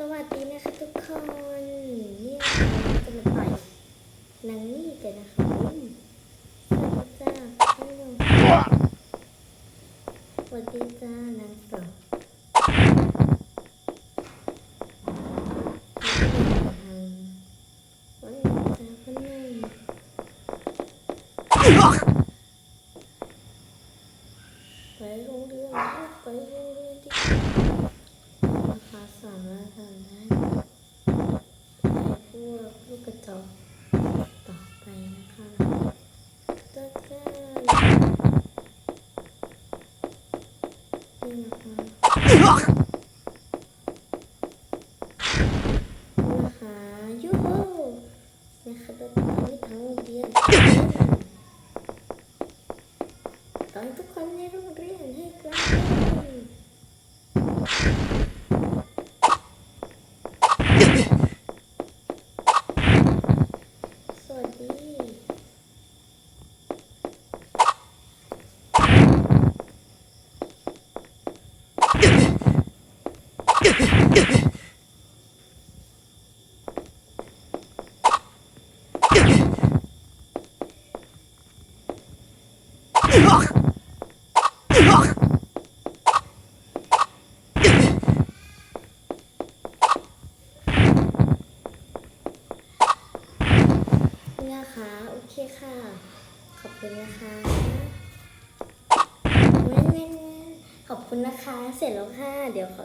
สวัสดีนะคะทุกคนนี่เราจะมาต่อยนางนี่กันนะคะสวัสดีจ้าท่านผู้ชมสวัสดีจ้านางสาววันนี้จ้าคนหนึ่งไปโรงเรียนไปโรงเรียนที่นะคะสอนว่าทำได้ ให้พวก ลูกกระจอกต่อไปนะคะตัวก้านี่นะคะนะคะยูฮูนะคะตัวก้าไม่ทั้งโรงเรียนต่อยทุกคนในโรงเรียนให้กลับสวัสดี นะคะ โอเคค่ะ ขอบคุณนะคะแม่แม่ขอบคุณนะคะ เสร็จแล้วค่ะ เดี๋ยวขอ